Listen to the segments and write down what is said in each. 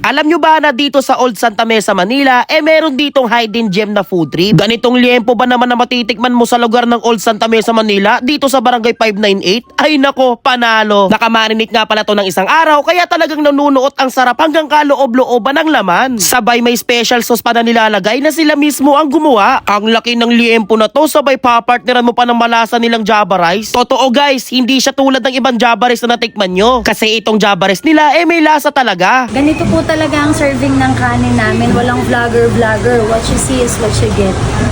Alam nyo ba na dito sa Old Santa Mesa, Manila, eh meron ditong hidden gem na food trip? Ganitong liempo ba naman na matitikman mo sa lugar ng Old Santa Mesa, Manila, dito sa Barangay 598? Ay nako, panalo. Nakamarinate nga pala to ng isang araw, kaya talagang nanunuot ang sarap hanggang kaloob-looban ng laman. Sabay may special sauce pa na nilalagay na sila mismo ang gumawa. Ang laki ng liempo na to, sabay papartneran mo pa ng malasa nilang Java rice. Totoo guys, hindi siya tulad ng ibang Java rice na natikman nyo. Kasi itong Java rice nila, eh may lasa talaga. Ganito po talaga ang serving ng kanin namin. Walang vlogger-vlogger. What you see is what you get.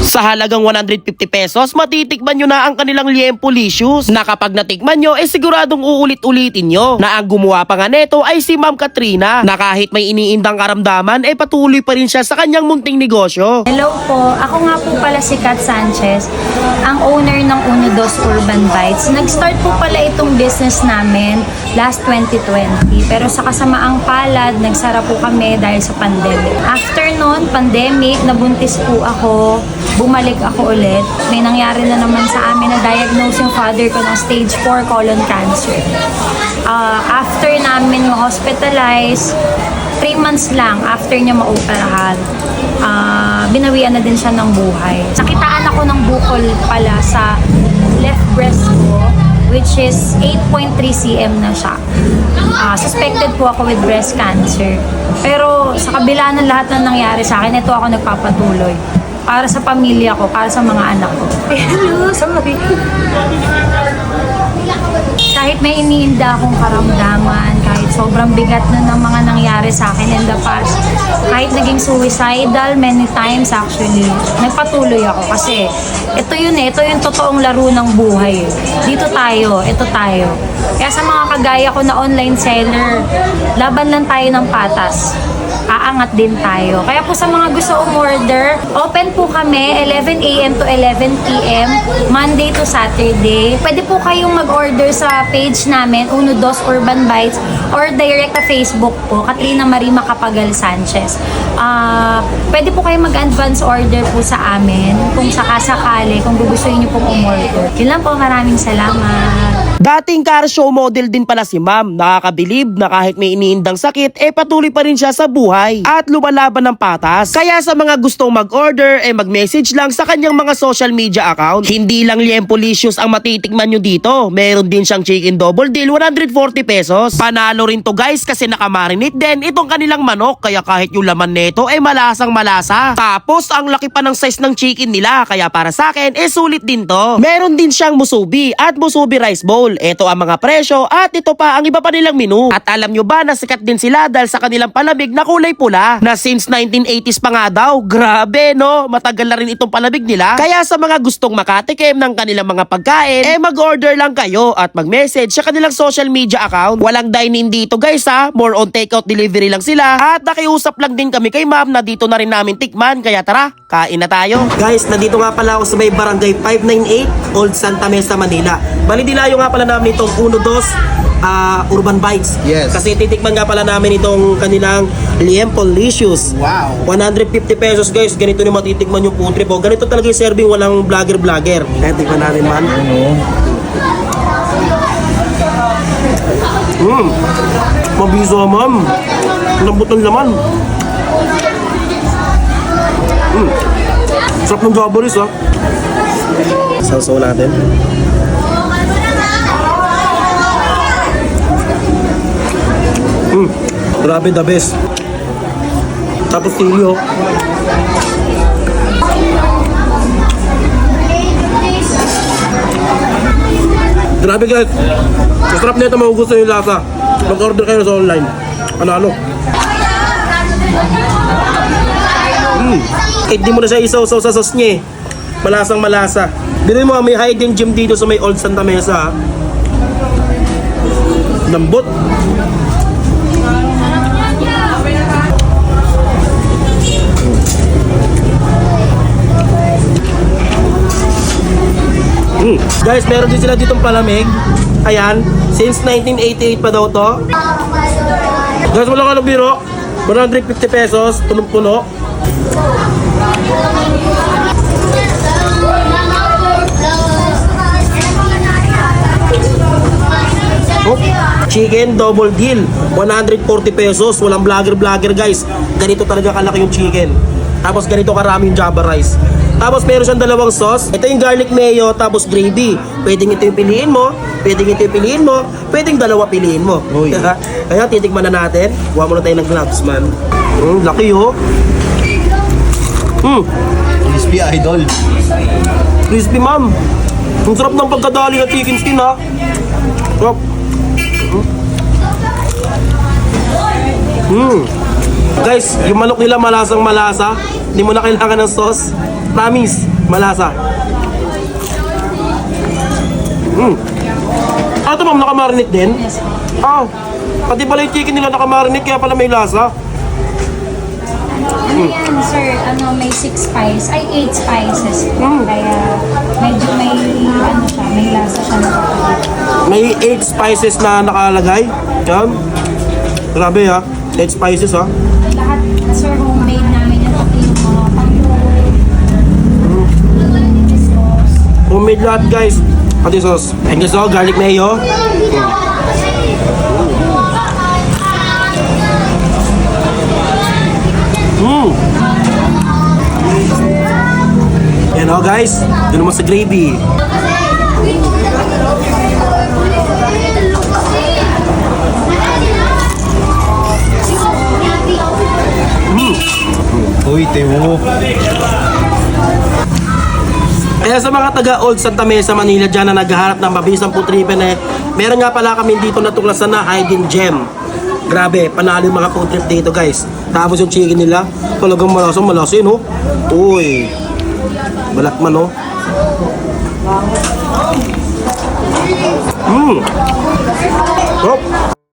Sa halagang 150 pesos, matitikman nyo na ang kanilang liempo licious. Na kapag natikman nyo, eh siguradong uulit-ulitin nyo. Na ang gumawa pa nga neto ay si Ma'am Katrina. Na kahit may iniindang karamdaman, eh patuloy pa rin siya sa kanyang munting negosyo. Hello po. Ako nga po pala si Kat Sanchez, ang owner ng Uno Dos Urban Bites. Nag-start po pala itong business namin last 2020. Pero sa kasamaang palad, nagsara po kami dahil sa pandemic. After nun, pandemic, nabuntis po ako. Bumalik ako ulit. May nangyari na naman sa amin na diagnose yung father ko ng stage 4 colon cancer. Ah, after namin ma-hospitalize, 3 months lang after niya ma-operahan, ah, binawian na din siya ng buhay. Nakitaan ako ng bukol pala sa left breast ko, which is 8.3 cm na siya. Ah, suspected po ako with breast cancer. Pero sa kabila ng lahat na nangyari sa akin, ito ako nagpapatuloy. Para sa pamilya ko, para sa mga anak ko. Hello, sorry kahit may iniinda akong karamdaman, kahit sobrang bigat na ng mga nangyari sa akin in the past, kahit naging suicidal many times actually, nagpatuloy ako kasi ito yun eh, ito yung totoong laro ng buhay. eh. Dito tayo, ito tayo. Kaya sa mga kagaya ko na online seller, laban lang tayo ng patas aangat din tayo. Kaya po sa mga gusto umorder, open po kami 11 a.m. to 11 p.m. Monday to Saturday. Pwede po kayong mag-order sa page namin, Uno Dos Urban Bites or direct na Facebook po, Katrina Marie Macapagal Sanchez. Ah, pwede po kayong mag-advance order po sa amin kung sakasakali, kung gugustuhin niyo pong umorder. Yun lang po, maraming salamat. Dating car show model din pala si ma'am. Nakakabilib na kahit may iniindang sakit, eh patuloy pa rin siya sa buhay at lumalaban ng patas. Kaya sa mga gustong mag-order, eh mag-message lang sa kanyang mga social media account. Hindi lang liempolicious ang matitikman nyo dito. Meron din siyang chicken double deal, 140 pesos. Panalo rin to guys kasi nakamarinate din itong kanilang manok. Kaya kahit yung laman nito, eh malasang malasa. Tapos ang laki pa ng size ng chicken nila. Kaya para sa akin, eh sulit din to. Meron din siyang musubi at musubi rice bowl. Ito ang mga presyo at ito pa ang iba pa nilang menu. At alam nyo ba na sikat din sila dahil sa kanilang palamig na kulay kulay pula na since 1980s pa nga daw. Grabe no, matagal na rin itong palabig nila. Kaya sa mga gustong makatikim ng kanilang mga pagkain, eh mag-order lang kayo at mag-message sa kanilang social media account. Walang dine-in dito guys ha, more on takeout delivery lang sila. At nakiusap lang din kami kay ma'am na dito na rin namin tikman. Kaya tara, kain na tayo. Guys, nandito nga pala ako sa may barangay 598 Old Santa Mesa, Manila. Bali dilayo nga pala namin itong 1, 2, uh, Urban Bites. Yes. Kasi titikman nga pala namin itong kanilang Liempol Licious. Wow. 150 pesos guys. Ganito na matitikman yung food trip. O, ganito talaga yung serving. Walang vlogger-vlogger. Kaya tikman natin man. Mmm. Mabisa ma'am. Mm. Lambot ng laman. Mmm. Sarap ng Javaris ha. Ah. Sausaw natin. Grabe the best. Tapos tilyo. Grabe guys. Masarap na ito mahugusto yung lasa. Mag-order kayo sa online. Panalo. Mm. Kahit di mo na siya isaw-saw sa sauce niya eh. Malasang malasa. Binoy mo may hidden gem dito sa may Old Santa Mesa. ah. Lambot. Guys, meron din sila ditong palamig. Ayan, since 1988 pa daw to. Guys, wala ka ng biro. 150 pesos, punong-puno. Oh, Chicken double deal. 140 pesos. Walang vlogger-vlogger guys. Ganito talaga kalaki yung chicken. Tapos ganito karami yung java rice. Tapos meron siyang dalawang sauce. Ito yung garlic mayo, tapos gravy. Pwedeng ito yung piliin mo, pwedeng ito yung piliin mo, pwedeng dalawa piliin mo. Uy. Kaya titikman na natin. Kuha muna tayo ng gloves man. Mm, laki oh. Mm, Crispy idol. crispy ma'am. Ang sarap ng pagkadali ng chicken skin ha. Sarap. Mm. Guys, yung manok nila malasang malasa. Hindi mo na kailangan ng sauce. Promise, malasa. Mm. Ah, ito ma'am, nakamarinate din? Ah, pati pala yung chicken nila nakamarinate kaya pala may lasa. Ano yan, sir? Ano, may 6 spice, ay 8 spices. Mm. Kaya medyo may, ano siya, may lasa siya May 8 spices na nakalagay. Yan. Grabe ha. 8 spices ha. Lahat, sir, homemade namin yung pati yung mga pangluto. Sauce. Homemade lahat guys. Pati sauce. And guys, oh, garlic mayo. Mm. Yan oh guys. Doon naman sa gravy. Uy, tewo. Kaya sa mga taga Old Santa Mesa, Manila dyan na naghahanap ng mabisang putripan eh, meron nga pala kami dito natuklasan na hidden gem. Grabe, panalo yung mga food dito guys. Tapos yung chicken nila, talagang malasang malasin oh. Uy, balat man oh. Mmm. Oh.